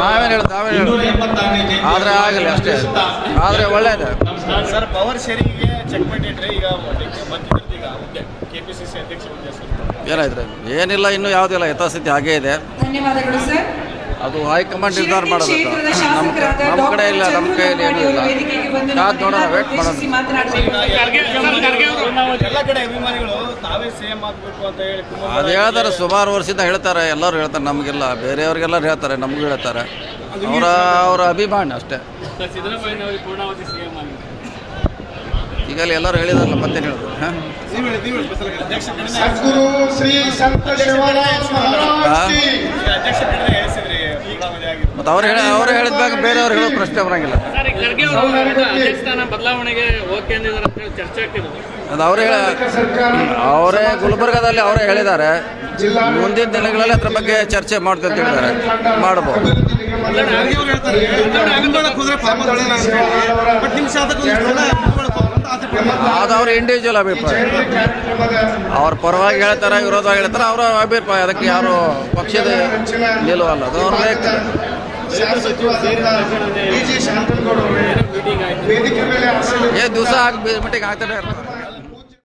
ನಾವೇನು ಹೇಳೋದು ಎಂಬತ್ತಾರನೇ ಆದರೆ ಆಗಲಿ ಅಷ್ಟೇ. ಆದರೆ ಒಳ್ಳೇದು. ಸರ್ ಪವರ್ ಶೇರಿಂಗ್ಗೆ ಚೆಕ್ ಮಾಡಿಟ್ರೆ ಈಗ ಈಗ ಕೆ ಪಿ ಸಿ ಸಿ ಅಧ್ಯಕ್ಷ ಏನಾಯ್ತು ಏನಿಲ್ಲ ಇನ್ನೂ ಯಾವುದಿಲ್ಲ ಯಥಾಸ್ಥಿತಿ ಹಾಗೇ ಇದೆ. ಧನ್ಯವಾದಗಳು ಸರ್. ಅದು ಹೈಕಮಾಂಡ್ ನಿರ್ಧಾರ ಮಾಡಬೇಕು ನಮ್ಮ ನಮ್ಮ ಕಡೆ ಇಲ್ಲ ನಮ್ಮ ಕೈಯಲ್ಲಿ ಏನೂ ಇಲ್ಲ ಕಾದ್ ನೋಡೋಣ ವೇಟ್ ಮಾಡೋಣ. ಉದ್ದೇಶಿಸಿ ಮಾತನಾಡಬೇಕು ಎಲ್ಲ ಕಡೆ ಅಭಿಮಾನಿಗಳು ತಾವೇ ಸಿಎಂ ಆಗ್ಬೇಕು ಅಂತ ಹೇಳಿ ಕುಮಾರ್ ಅದು ಹೇಳ್ತಾರೆ ಸುಮಾರು ವರ್ಷದಿಂದ ಹೇಳ್ತಾರೆ ಎಲ್ಲರೂ ಹೇಳ್ತಾರೆ ನಮಗೆಲ್ಲ ಬೇರೆಯವ್ರಿಗೆಲ್ಲರೂ ಹೇಳ್ತಾರೆ ನಮಗೂ ಹೇಳ್ತಾರೆ. ಅವರ ಅವರ ಅಭಿಮಾನ ಅಷ್ಟೇ. ಈಗ ಎಲ್ಲರೂ ಹೇಳಿದಾರಲ್ಲ ಮತ್ತೇನು ಹೇಳೋದು? ಹಾಂ? ಮತ್ತು ಅವ್ರು ಹೇಳಿ ಅವ್ರು ಬೇರೆ ಅವ್ರು ಹೇಳೋ ಪ್ರಶ್ನೆ ಬರಂಗಿಲ್ಲ. ಸರ್ ಈಗ ಖರ್ಗೆ ಅವರು ಅಧ್ಯಕ್ಷ ಸ್ಥಾನ ಬದಲಾವಣೆಗೆ ಓಕೆ ಅಂತ ಹೇಳಿ ಚರ್ಚೆ ಆಗ್ತಿದೆ ಅದು ಅವರೇ ಹೇಳ ಅವರೇ ಗುಲ್ಬರ್ಗಾದಲ್ಲಿ ಅವರೇ ಹೇಳಿದ್ದಾರೆ. ಮುಂದಿನ ದಿನಗಳಲ್ಲಿ ಅದ್ರ ಬಗ್ಗೆ ಚರ್ಚೆ ಮಾಡ್ತೀವಿ ಅಂತ ಹೇಳಿದ್ದಾರೆ. ಮಾಡ್ಬೋದು. ಅದು ಅವ್ರ ಇಂಡಿವಿಜುವಲ್ ಅಭಿಪ್ರಾಯ. ಅವ್ರ ಪರವಾಗಿ ಹೇಳ್ತಾರೆ ವಿರೋಧವಾಗಿ ಹೇಳ್ತಾರೆ ಅವರ ಅಭಿಪ್ರಾಯ. ಅದಕ್ಕೆ ಯಾರು ಪಕ್ಷದ ನಿಲುವಲ್ಲ. ಅದು ಅವ್ರ ವೈಯಕ್ತಿಕ ಡಿ ಶಾಂತನಗೌಡ ಅವರೇ ವೇದಿಕೆ ಮೇಲೆ ದಿವಸ ಇರ್ತಾರೆ.